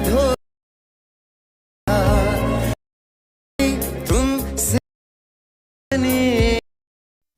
ধো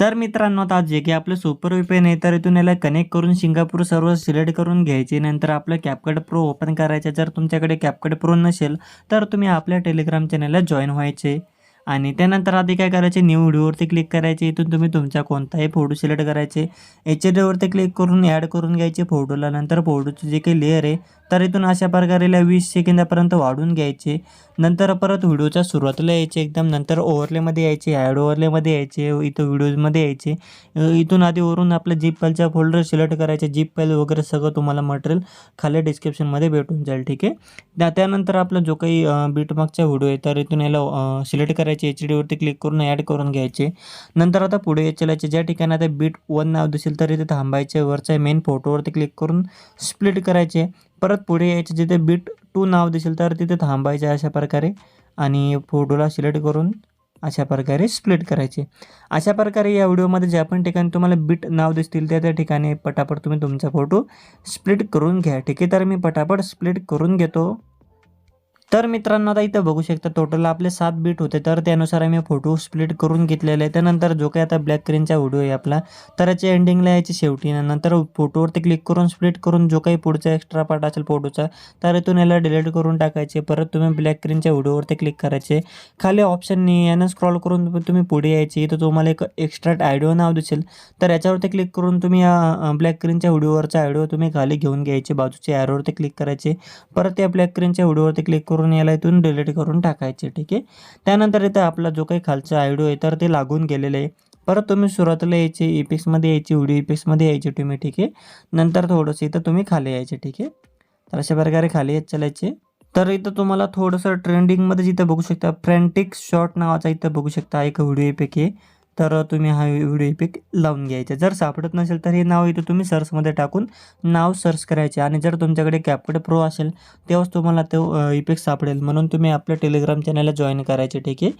तर मित्रांनो आता जे काही आपलं सुपर व्हीपीएन आहे तर इथून याला कनेक्ट करून सिंगापूर सर्व सिलेक्ट करून घ्यायचे. नंतर आपलं कॅपकट प्रो ओपन करायचं. जर तुमच्याकडे कॅपकट प्रो नसेल तर तुम्ही आपल्या टेलिग्राम चॅनलला जॉईन व्हायचे. आणि त्यानंतर आधी काय करायचे न्यू व्हिडिओवरती क्लिक करायचे. इथून तुम्ही तुमचा कोणताही फोटो सिलेक्ट करायचे. एच डीवरती क्लिक करून ॲड करून घ्यायचे फोटोला. नंतर फोटोचे जे काही लेअर आहे तर इथून अशा प्रकारेला वीस सेकंदापर्यंत वाढून घ्यायचे. नंतर परत व्हिडिओच्या सुरुवातीला यायचे एकदम. नंतर ओव्हरलेमध्ये यायचे, ॲड ओव्हरलेमध्ये यायचे, इथं व्हिडिओजमध्ये यायचे. इथून आधी वरून आपलं जीप फाईलचा फोल्डर सिलेक्ट करायचे. जीप फाईल वगैरे सगळं तुम्हाला मटेरियल खाली डिस्क्रिप्शनमध्ये भेटून जाईल. ठीक आहे. त्या त्यानंतर आपला जो काही बीटमार्कचा व्हिडिओ आहे तर इथून याला सिलेक्ट करायचे. जी एच डीवरती क्लिक करून ॲड करून घ्यायचे. नंतर आता पुढे चलायचे ज्या ठिकाणी आता बीट वन नाव दिसेल तर इथे थांबायचे. वरच्या मेन फोटोवरती क्लिक करून स्प्लिट करायचे. परत पुढे यायचे जिथे बीट टू नाव दिसेल तर तिथे थांबायचे अशा प्रकारे आणि फोटोला सिलेक्ट करून अशा प्रकारे स्प्लिट करायचे. अशा प्रकारे या व्हिडिओमध्ये ज्या पण ठिकाणी तुम्हाला बीट नाव दिसतील त्या त्या ठिकाणी पटापट तुम्ही तुमचा फोटो स्प्लिट करून घ्या. ठीक आहे. तर मी पटापट स्प्लिट करून घेतो. तर मित्रांनो आता इथं बघू शकता टोटल आपले सात बीट होते. तर त्यानुसार आम्ही फोटो स्प्लिट करून घेतलेले आहे. त्यानंतर जो काही आता ब्लॅक स्क्रीनचा व्हिडिओ आहे आपला तर याच्या एंडिंगला यायची शेवटी. नंतर फोटोवरती क्लिक करून स्प्लिट करून जो काही पुढचा एक्स्ट्रा पार्ट असेल फोटोचा तर इथून याला डिलीट करून टाकायचे. परत तुम्ही ब्लॅक स्क्रीनच्या व्हिडिओवरती क्लिक करायचे. खाली ऑप्शन नाही यानं स्क्रॉल करून तुम्ही पुढे यायचे. इथं तुम्हाला एक एक्स्ट्रा आयडिओ नाव दिसेल तर याच्यावरती क्लिक करून तुम्ही या ब्लॅक स्क्रीनच्या व्हिडिओवरचा आयडिओ तुम्ही खाली घेऊन घ्यायचे. बाजूच्या ॲरोवरती क्लिक करायचे. परत या ब्लॅक स्क्रीनच्या व्हिडिओवरती क्लिक करून याला इथून डिलीट करून टाकायचे. ठीक आहे. त्यानंतर इथं आपला जो काही खालचा ऑडिओ आहे तर ते लागून गेलेलं आहे. परत तुम्ही सुरुवातीला यायचे इपिक्समध्ये यायचे, व्हिडिओ इपिक्समध्ये यायचे तुम्ही. ठीक आहे. नंतर थोडंसं इथं तुम्ही खाली यायचे. ठीक आहे. तर अशा प्रकारे खाली येत चालायचे. तर इथं तुम्हाला थोडंसं ट्रेंडिंगमध्ये जिथं बघू शकता फ्रँटिक शॉट नावाचा इथं बघू शकता एक व्हिडिओपैकी तर तुम्ही हा व्हिडिओ इफेक्ट लावून घ्यायचा. जर सापडत नसेल तर हे नाव इथं तुम्ही सर्चमध्ये टाकून नाव सर्च करायचे आणि जर तुमच्याकडे कॅपकट प्रो असेल तेव्हाच तुम्हाला तो इफेक्ट सापडेल. म्हणून तुम्ही आपल्या टेलिग्राम चॅनलला जॉईन करायचे. ठीक आहे.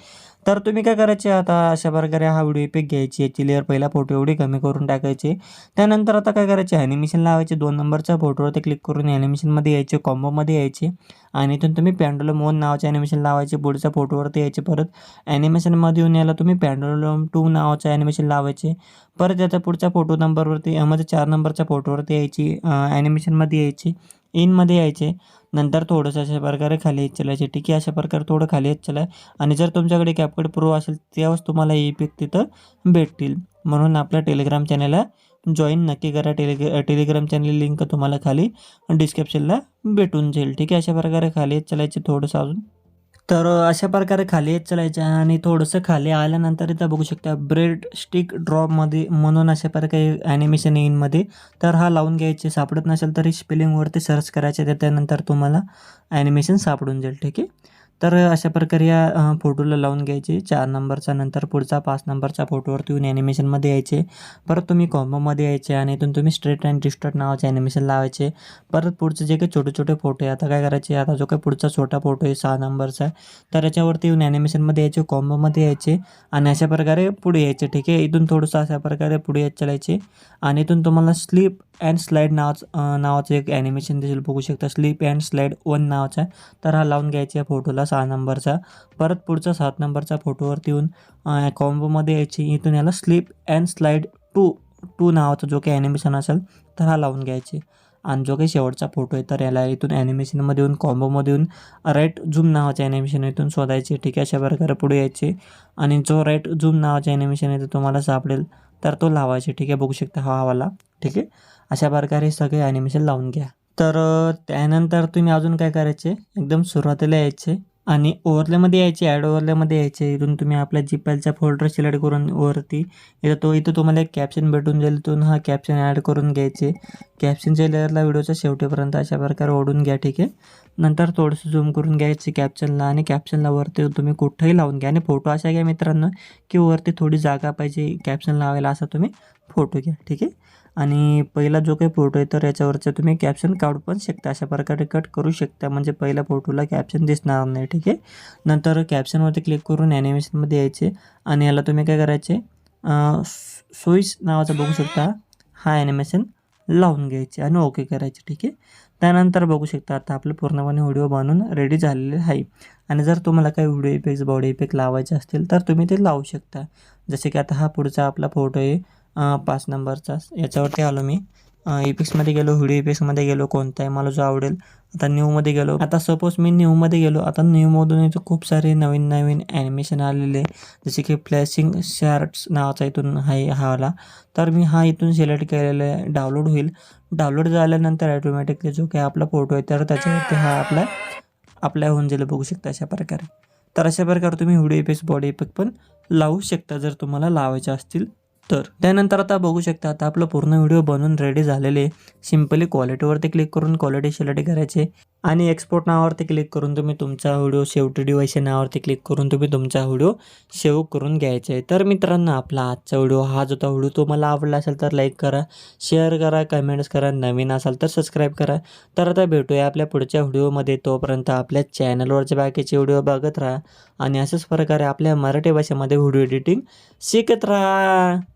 तर तुम्ही काय करायचे आता अशा प्रकारे हा व्हिडिओ इफेक्ट घ्यायची. याची लेअर पहिला फोटो एवढी कमी करून टाकायची. त्यानंतर आता काय करायचे ॲनिमेशन लावायचे. दोन नंबरच्या फोटोवरती क्लिक करून ॲनिमेशनमध्ये यायचे, कॉम्बोमध्ये यायचे आणि इथून तुम्ही पॅन्डोलम वन नावाचे ॲनिमेशन लावायचे. पुढच्या फोटोवरती यायचे. परत ॲनिमेशनमध्ये येऊन याला तुम्ही पॅन्डोलम टू नावाचं ॲनिमेशन लावायचे. परत त्याचा पुढच्या फोटो नंबरवरती म्हणजे चार नंबरच्या फोटोवरती यायची. ॲनिमेशनमध्ये यायची. इनमध्ये यायचे. नंतर थोडंसं अशा प्रकारे खाली येत चालायचे. ठीक आहे. अशा प्रकारे थोडं खाली येत चला आणि जर तुमच्याकडे कॅपकट प्रो असेल तेव्हाच तुम्हाला हे इफेक्ट तिथं भेटतील. म्हणून आपल्या टेलिग्राम चॅनलला जॉईन नक्की करा. टेलिग टेलिग्राम चॅनल लिंक तुम्हाला खाली डिस्क्रिप्शनला भेटून जाईल. ठीक आहे. अशा प्रकारे खाली येत चालायचे थोडंसं अजून. तर अशा प्रकारे खाली येत चालायचे आणि थोडंसं खाली आल्यानंतर इथं बघू शकता ब्रेड स्टिक ड्रॉपमध्ये म्हणून अशा प्रकारे ॲनिमेशन इनमध्ये तर हा लावून घ्यायचे. सापडत नसेल तरी स्पेलिंगवरती सर्च करायचे. तर त्यानंतर तुम्हाला ॲनिमेशन सापडून जाईल. ठीक आहे. तर अशा प्रकारे या फोटोला लावून घ्यायचे. चार नंबरचा नंतर पुढचा पाच नंबरच्या फोटोवरती येऊन ॲनिमेशनमध्ये यायचे. परत तुम्ही कॉम्बोमध्ये यायचे आणि इथून तुम्ही स्ट्रेट अँड डिस्टर्ट नावाचे ॲनिमेशन लावायचे. परत पुढचे जे काही छोटे-छोटे फोटो आहे आता काय करायचे आता जो काही पुढचा छोटा फोटो आहे सहा नंबरचा तर याच्यावरती येऊन ॲनिमेशनमध्ये यायचे, कॉम्बोमध्ये यायचे आणि अशा प्रकारे पुढे यायचे. ठीक आहे. इथून थोडंसं अशा प्रकारे पुढे यायचं चालायचे आणि इथून तुम्हाला स्लिप अँड स्लाईड नावाचं नावाचं एक ॲनिमेशन देखील बघू शकता. स्लीप अँड स्लाईड वन नावाचा तर हा लावून घ्यायचा या फोटोला सहा नंबरचा. परत पुढचा सात नंबरचा फोटोवरती येऊन कॉम्बोमध्ये यायची. इथून याला स्लीप अँड स्लाईड 2 2 नावाचा जो काही ॲनिमेशन असेल तर हा लावून घ्यायचे. आणि जो काही शेवटचा फोटो आहे तर याला इथून ॲनिमेशनमध्ये येऊन कॉम्बोमध्ये येऊन राईट झूम नावाच्या ॲनिमेशन इथून शोधायचे. ठीक आहे. अशा प्रकारे पुढे यायचे आणि जो राईट झूम नावाचे ॲनिमेशन आहे ते तुम्हाला सापडेल तर तो लावायचे. ठीक आहे. बघू शकता हा वाला. ठीक आहे. अशा प्रकारे सगळे ॲनिमेशन लावून घ्या. तर त्यानंतर तुम्ही अजून काय करायचे एकदम सुरुवातीला यायचे आणि ओव्हरलेमध्ये यायचे ॲड ओव्हरलेमध्ये यायचे. इथून तुम्ही आपल्या जी फोल्डर सिलेक्ट करून वरती इथं तो इथं तुम्हाला एक कॅप्शन भेटून जाईल. तिथून हा कॅप्शन ॲड करून घ्यायचे. कॅप्शनच्या लेअरला व्हिडिओच्या शेवटीपर्यंत अशा प्रकारे ओढून घ्या ठीक आहे? नंतर थोडंसं झूम करून घ्यायचे कॅप्शनला आणि कॅप्शनला वरती तुम्ही कुठंही लावून घ्या. आणि फोटो असा घ्या मित्रांनो की वरती थोडी जागा पाहिजे कॅप्शन लावायला असा तुम्ही फोटो घ्या ठीक आहे? आणि पहिला जो काही फोटो आहे तर याच्यावरचं तुम्ही कॅप्शन काढू पण शकता. अशा प्रकारे कट करू शकता. म्हणजे पहिल्या फोटोला कॅप्शन दिसणार नाही ठीक आहे? नंतर कॅप्शनवरती क्लिक करून ॲनिमेशनमध्ये यायचे. आणि याला तुम्ही काय करायचे? सोईस नावाचं बघू शकता. हा ॲनिमेशन लावून घ्यायचे आणि ओके करायचे ठीक आहे? त्यानंतर बघू शकता आता आपलं पूर्णपणे व्हिडिओ बनवून रेडी झालेले आहे. आणि जर तुम्हाला काही व्हिडिओ इफेक्ट्स बॉडी इफेक्ट लावायचे असतील तर तुम्ही ते लावू शकता. जसे की आता हा पुढचा आपला फोटो आहे. पाच नंबरचा. याच्यावरती आलो मी. इपिक्समध्ये गेलो. व्हिडिओ इपिक्समध्ये गेलो. कोणता आहे मला जो आवडेल आता न्यूमध्ये गेलो. आता सपोज मी न्यूमध्ये गेलो. आता न्यूमधून इथं खूप सारे नवीन नवीन ॲनिमेशन आलेले जसे की फ्लॅशिंग शार्ट्स नावाचा इथून आहे हा आला. तर मी हा इथून सिलेक्ट केलेला आहे. डाउनलोड होईल. डाउनलोड झाल्यानंतर ॲटोमॅटिकली जो काही आपला फोटो आहे तर त्याच्यावरती हा आपला अप्लाय होऊन जाईल. बघू शकता अशा प्रकारे. तर अशा प्रकारे तुम्ही व्हिडिओ इफेक्ट बॉडी इफेक्ट पण लावू शकता जर तुम्हाला लावायचे असतील. तर त्यानंतर आता बघू शकता आता आपलं पूर्ण व्हिडिओ बनवून रेडी झालेले सिम्पली क्वालिटीवरती क्लिक करून क्वालिटी सिलेक्ट करायचे. आणि एक्सपोर्ट नावावरती क्लिक करून तुम्ही तुमचा व्हिडिओ सेव्ह टू डिवाइस या नावावरती क्लिक करून तुम्ही तुमचा व्हिडिओ सेव्ह करून घ्यायचा आहे. तर मित्रांनो आपला आजचा व्हिडिओ हा जो व्हिडिओ तुम्हाला आवडला असेल तर लाईक करा शेअर करा कमेंट्स करा. नवीन असाल तर सबस्क्राईब करा. तर आता भेटूया आपल्या पुढच्या व्हिडिओमध्ये. तोपर्यंत आपल्या चॅनलवरचे बाकीचे व्हिडिओ बघत राहा. आणि अशाच प्रकारे आपल्या मराठी भाषेमध्ये व्हिडिओ एडिटिंग शिकत राहा.